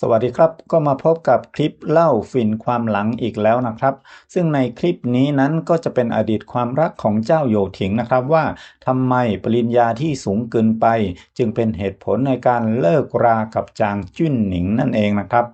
สวัสดีครับ ก็มาพบกับคลิปเล่าฟินความหลังอีกแล้วนะครับ ซึ่งในคลิปนี้นั้นก็จะเป็นอดีตความรักของเจ้าโยถิงนะครับว่าทำไมปริญญาที่สูงเกินไป จึงเป็นเหตุผลในการเลิกรากับจางจุ้นหนิงนั่นเองนะครับ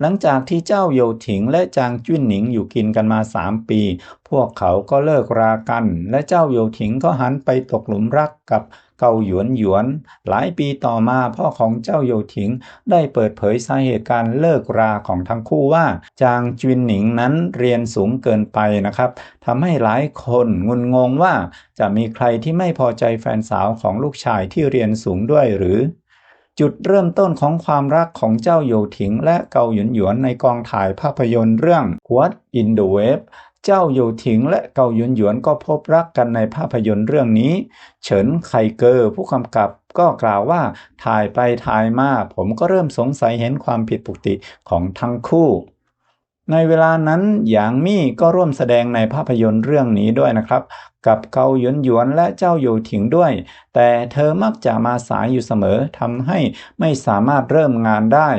หลังจากที่เจ้าโยถิงและจางจุ้นหนิงอยู่กินกันมา3ปี พวกเขาก็เลิกรากัน และเจ้าโยถิงก็หันไปตกหลุมรักกับ เกาหยวนหยวน หลายปีต่อมาพ่อของเจ้าโยถิงได้เปิดเผยสาเหตุการเลิกราของทั้งคู่ว่า จางจุนหนิงนั้นเรียนสูงเกินไปนะครับทำให้หลายคนงุนงงว่าจะมีใครที่ไม่พอใจแฟนสาวของลูกชายที่เรียนสูงด้วยหรือจุดเริ่มต้นของความรักของเจ้าโยถิงและเกาหยวนหยวนในกองถ่ายภาพยนตร์เรื่อง What in the Web เจ้าอยู่ถิงและเกาหยวนหยวนก็พบรักกันในภาพยนตร์เรื่องนี้ เฉินไคเกอร์ผู้กำกับก็กล่าวว่าถ่ายไปถ่ายมาผมก็เริ่มสงสัยเห็นความผิดปกติของทั้งคู่ ในเวลานั้นหยางมี่ก็ร่วมแสดงในภาพยนตร์เรื่องนี้ด้วยนะครับ กับเกาหยวนหยวนและเจ้าโยถิงด้วย แต่เธอมักจะมาสายอยู่เสมอทำให้ไม่สามารถเริ่มงานได้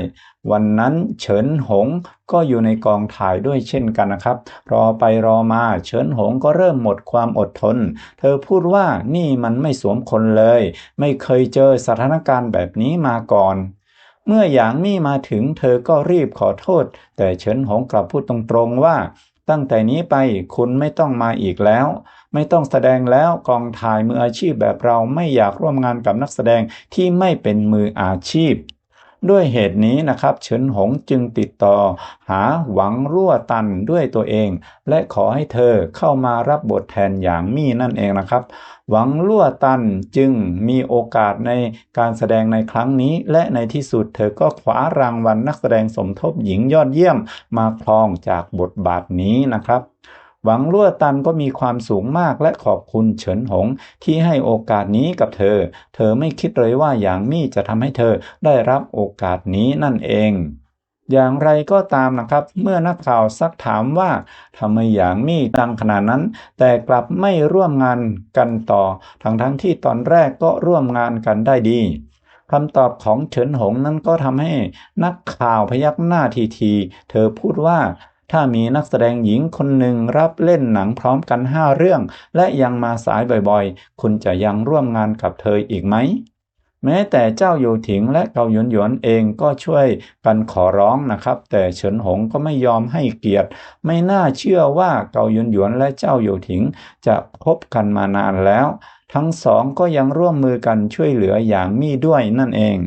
วันนั้นเฉินหงก็อยู่ในกองถ่ายด้วยเช่นกันนะครับ รอไปรอมาเฉินหงก็เริ่มหมดความอดทน เธอพูดว่านี่มันไม่สวมคนเลย ไม่เคยเจอสถานการณ์แบบนี้มาก่อน เมื่อหยางมี่มาถึงเธอก็รีบขอโทษ แต่เฉินหงกลับพูดตรงๆว่า ตั้งแต่นี้ไปคุณไม่ต้องมาอีกแล้ว ไม่ต้องแสดงแล้วกองถ่ายมืออาชีพแบบเราไม่อยากร่วมงานกับนักแสดงที่ไม่เป็นมืออาชีพ ด้วยเหตุนี้นะครับ เฉินหงจึงติดต่อ หาหวังรั่วตันด้วยตัวเอง และขอให้เธอเข้ามารับบทแทนอย่างมี่นั่นเองนะครับ หวังลั่วตันจึงมีโอกาสในการแสดงในครั้งนี้ และในที่สุดเธอก็คว้ารางวัลนักแสดงสมทบหญิงยอดเยี่ยมมาครองจากบทบาทนี้นะครับ หวังลั่วตันก็มีความสูงมากและขอบคุณเฉินหงที่ให้โอกาสนี้กับเธอ เธอไม่คิดเลยว่าอย่างมี่จะทำให้เธอได้รับโอกาสนี้นั่นเองอย่างไรก็ตามนะครับ เมื่อนักข่าวซักถามว่าทำไมอย่างมี่ดังขนาดนั้น แต่กลับไม่ร่วมงานกันต่อ ทั้งทั้งที่ตอนแรกก็ร่วมงานกันได้ดีคำตอบของเฉินหงนั้นก็ทำให้นักข่าวพยักหน้าทีที เธอพูดว่า ถ้ามีนักแสดงหญิงคนหนึ่งรับเล่นหนังพร้อมกันห้าเรื่อง และยังมาสายบ่อยๆ คุณจะยังร่วมงานกับเธออีกไหม แม้แต่เจ้าโยถิงและเกาหยวนหยวนเองก็ช่วยกันขอร้องนะครับ แต่เฉินหงก็ไม่ยอมให้เกียรติ ไม่น่าเชื่อว่าเกาหยวนหยวนและเจ้าโยถิงจะพบกันมานานแล้ว ทั้งสองก็ยังร่วมมือกันช่วยเหลืออย่างมี่ด้วยนั่นเอง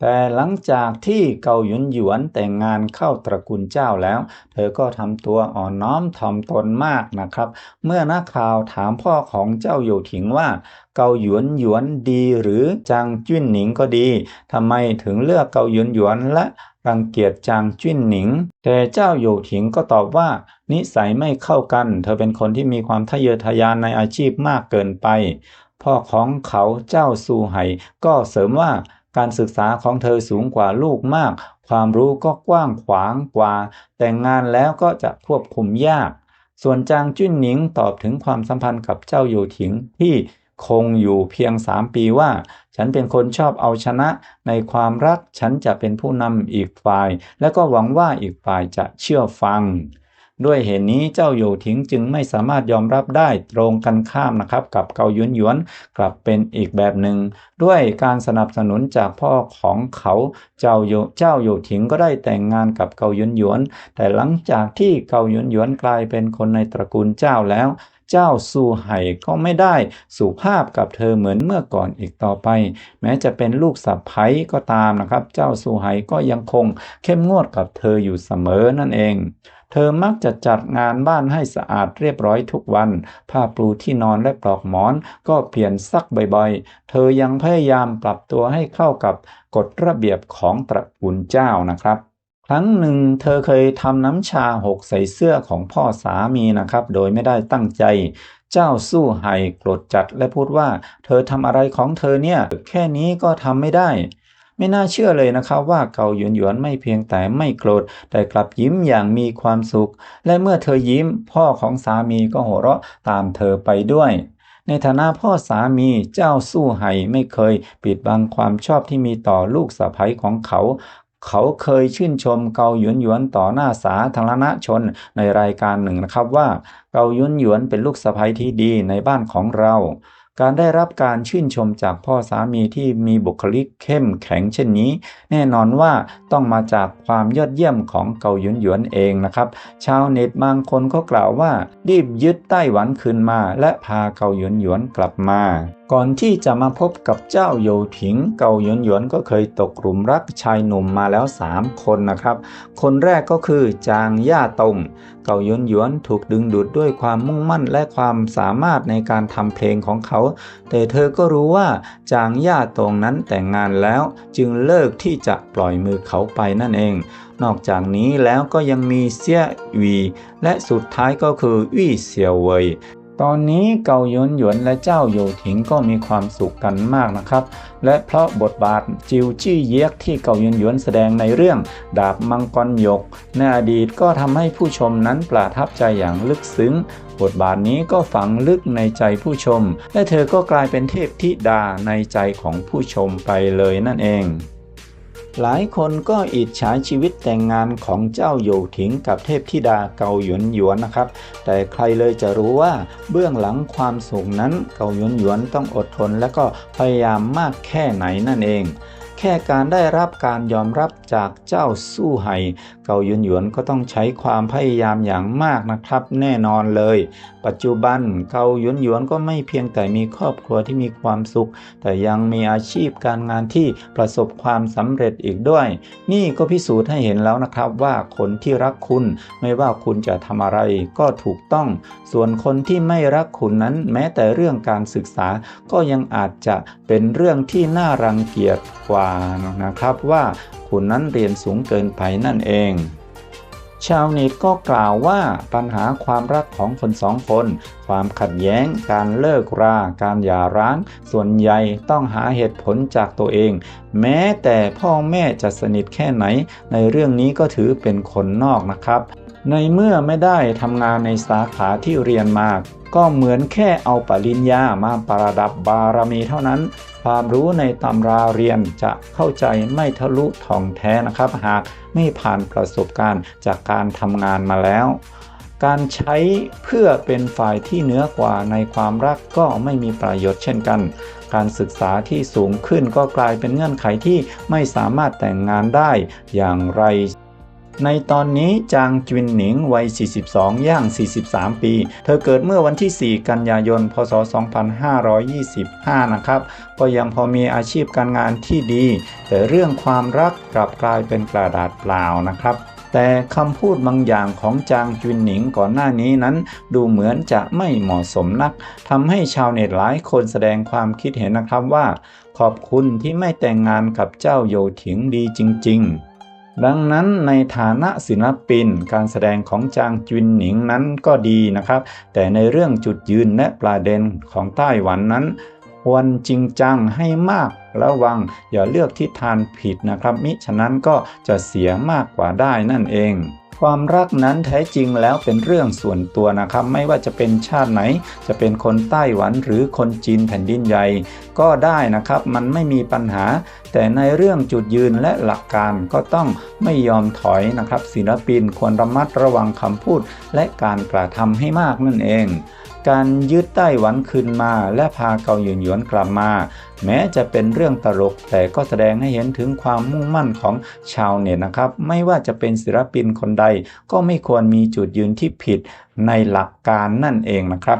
แต่หลังจากที่เกาหยวนหยวนแต่งงานเข้าตระกูลเจ้าแล้ว เธอก็ทำตัวอ่อนน้อมถ่อมตนมากนะครับ เมื่อนักข่าวถามพ่อของเจ้าโยถิงว่า เกาหยวนหยวนดีหรือจางจุ้นหนิงก็ดีทำไมถึงเลือกเกาหยวนหยวนและรังเกียจจางจุ้นหนิง แต่เจ้าโยถิงก็ตอบว่า นิสัยไม่เข้ากัน เธอเป็นคนที่มีความทะเยอทะยานในอาชีพมากเกินไป พ่อของเขาเจ้าซูไห่ก็เสริมว่า การศึกษาของเธอสูงกว่าลูกมาก ความรู้ก็กว้างขวางกว่า แต่งงานแล้วก็จะควบคุมยาก ส่วนจางจุ้นหนิงตอบถึงความสัมพันธ์กับเจ้าโยถิงที่คงอยู่เพียงสามปีว่า ฉันเป็นคนชอบเอาชนะในความรัก ฉันจะเป็นผู้นำอีกฝ่าย และก็หวังว่าอีกฝ่ายจะเชื่อฟัง ด้วยเหตุนี้เจ้าโยถิงจึงไม่สามารถยอมรับได้ตรงกันข้ามนะครับ กับเกาหยุนหยวนกลับเป็นอีกแบบหนึ่ง ด้วยการสนับสนุนจากพ่อของเขาเจ้าโยเจ้าโยถิงก็ได้แต่งงานกับเกาหยุนหยวน แต่หลังจากที่เกาหยุนหยวนกลายเป็นคนในตระกูลเจ้าแล้ว เจ้าซูไห่ก็ไม่ได้สุภาพกับเธอเหมือนเมื่อก่อนอีกต่อไป แม้จะเป็นลูกสะใภ้ก็ตามนะครับ เจ้าซูไห่ก็ยังคงเข้มงวดกับเธออยู่เสมอนั่นเองเธอมักจะจัดงานบ้านให้สะอาดเรียบร้อยทุกวัน ผ้าปูที่นอนและปลอกหมอนก็เปลี่ยนซักบ่อยๆ เธอยังพยายามปรับตัวให้เข้ากับกฎระเบียบของตระกูลเจ้านะครับ ครั้งหนึ่งเธอเคยทำน้ำชาหกใส่เสื้อของพ่อสามีนะครับ โดยไม่ได้ตั้งใจ เจ้าสู้ไห่โกรธจัดและพูดว่า เธอทำอะไรของเธอเนี่ย แค่นี้ก็ทำไม่ได้ ไม่น่าเชื่อเลยนะครับว่าเกาหยวนหยวนไม่เพียงแต่ไม่โกรธแต่กลับยิ้มอย่างมีความสุข และเมื่อเธอยิ้ม พ่อของสามีก็หัวเราะตามเธอไปด้วยในฐานะพ่อสามีเจ้าสู้ไห่ไม่เคย ปิดบังความชอบที่มีต่อลูกสะใภ้ของเขา เขาเคยชื่นชมเกาหยวนหยวนต่อหน้าสาธารณชนในรายการหนึ่งนะครับว่าเกาหยวนหยวนเป็นลูกสะใภ้ที่ดีในบ้านของเรา การได้รับการชื่นชมจากพ่อสามีที่มีบุคลิกเข้มแข็งเช่นนี้ แน่นอนว่าต้องมาจากความยอดเยี่ยมของเกาหยวนหยวนเองนะครับ ชาวเน็ตบางคนก็กล่าวว่า รีบยึดไต้หวันคืนมา และพาเกาหยวนหยวนกลับมา ก่อนที่จะมาพบกับเจ้าโยถิงเกาหยวนหยวนก็เคยตกหลุมรักชายหนุ่มมาแล้ว 3 คนนะครับ คนแรกก็คือจางย่าตง เกาหยวนหยวนถูกดึงดูดด้วยความมุ่งมั่นและความสามารถในการทำเพลงของเขา แต่เธอก็รู้ว่าจางย่าตงนั้นแต่งงานแล้ว จึงเลิกที่จะปล่อยมือเขาไปนั่นเอง นอกจากนี้แล้วก็ยังมีเซี่ยวีและสุดท้ายก็คือวี่เสี่ยวเวย ตอนนี้เกาหยวนหยวนและเจ้าโยถิงก็มีความสุขกันมากนะครับ และเพราะบทบาทจิวจี้เยกที่เกาหยวนหยวนแสดงในเรื่อง ดาบมังกรหยก ในอดีตก็ทำให้ผู้ชมนั้นประทับใจอย่างลึกซึ้ง บทบาทนี้ก็ฝังลึกในใจผู้ชม และเธอก็กลายเป็นเทพธิดาในใจของผู้ชมไปเลยนั่นเอง หลายคนก็อิจฉาชีวิตแต่งงานของเจ้าโยถิงกับเทพธิดาเกาหยวนหยวนนะครับ แต่ใครเลยจะรู้ว่าเบื้องหลังความสุขนั้นเกาหยวนหยวนต้องอดทนและก็พยายามมากแค่ไหนนั่นเองแค่การได้รับการยอมรับจากเจ้าสู้ไห่ เกาหยวนหยวนก็ต้องใช้ความพยายามอย่างมากนะครับ แน่นอนเลย ปัจจุบันเกาหยวนหยวนก็ไม่เพียงแต่มีครอบครัวที่มีความสุข แต่ยังมีอาชีพการงานที่ประสบความสำเร็จอีกด้วย นี่ก็พิสูจน์ให้เห็นแล้วนะครับว่าคนที่รักคุณไม่ว่าคุณจะทำอะไรก็ถูกต้อง ส่วนคนที่ไม่รักคุณนั้น แม้แต่เรื่องการศึกษาก็ยังอาจจะเป็นเรื่องที่น่ารังเกียจกว่านะครับว่าคุณนั้นเรียนสูงเกินไปนั่นเอง ชาวเน็ตก็กล่าวว่าปัญหาความรักของคนสองคน ความขัดแย้ง การเลิกรา การหย่าร้าง ส่วนใหญ่ต้องหาเหตุผลจากตัวเอง แม้แต่พ่อแม่จะสนิทแค่ไหน ในเรื่องนี้ก็ถือเป็นคนนอกนะครับ ในเมื่อไม่ได้ทำงานในสาขาที่เรียนมาก็เหมือนแค่เอาปริญญามาประดับบารมีเท่านั้น ความรู้ในตำราเรียนจะเข้าใจไม่ทะลุท่องแท้นะครับ หากไม่ผ่านประสบการณ์จากการทำงานมาแล้ว การใช้เพื่อเป็นฝ่ายที่เหนือกว่าในความรักก็ไม่มีประโยชน์เช่นกัน การศึกษาที่สูงขึ้นก็กลายเป็นเงื่อนไขที่ไม่สามารถแต่งงานได้อย่างไร ในตอนนี้จางจวินหนิงวัย 42 ย่าง 43 ปี เธอเกิดเมื่อวันที่ 4 กันยายน พศ 2525 นะครับ ก็ยังพอมีอาชีพการงานที่ดี แต่เรื่องความรักกลับกลายเป็นกระดาษเปล่านะครับแต่คำพูดบางอย่างของจางจุนหนิงก่อนหน้านี้นั้น ดูเหมือนจะไม่เหมาะสมนักทำให้ชาวเน็ตหลายคนแสดงความคิดเห็นนะครับว่า ขอบคุณที่ไม่แต่งงานกับเจ้าโยถิงดีจริง ๆ ดังนั้นในฐานะศิลปิน การแสดงของจางจุนหนิงนั้นก็ดีนะครับ แต่ในเรื่องจุดยืนและประเด็นของไต้หวันนั้นควรจริงจังให้มากระวัง อย่าเลือกทิศทางผิดนะครับ มิฉะนั้นก็จะเสียมากกว่าได้นั่นเอง ความรักนั้นแท้จริงแล้วเป็นเรื่องส่วนตัวนะครับ ไม่ว่าจะเป็นชาติไหน จะเป็นคนไต้หวันหรือคนจีนแผ่นดินใหญ่ ก็ได้นะครับมันไม่มีปัญหา แต่ในเรื่องจุดยืนและหลักการก็ต้องไม่ยอมถอยนะครับ ศิลปินควรระมัดระวังคำพูดและการกระทำให้มากนั่นเอง การยึดไต้หวันคืนมาและพาเกาหยวนหยวนกลับมา แม้จะเป็นเรื่องตลก แต่ก็แสดงให้เห็นถึงความมุ่งมั่นของชาวเน็ตนะครับ ไม่ว่าจะเป็นศิลปินคนใด ก็ไม่ควรมีจุดยืนที่ผิดในหลักการนั่นเองนะครับ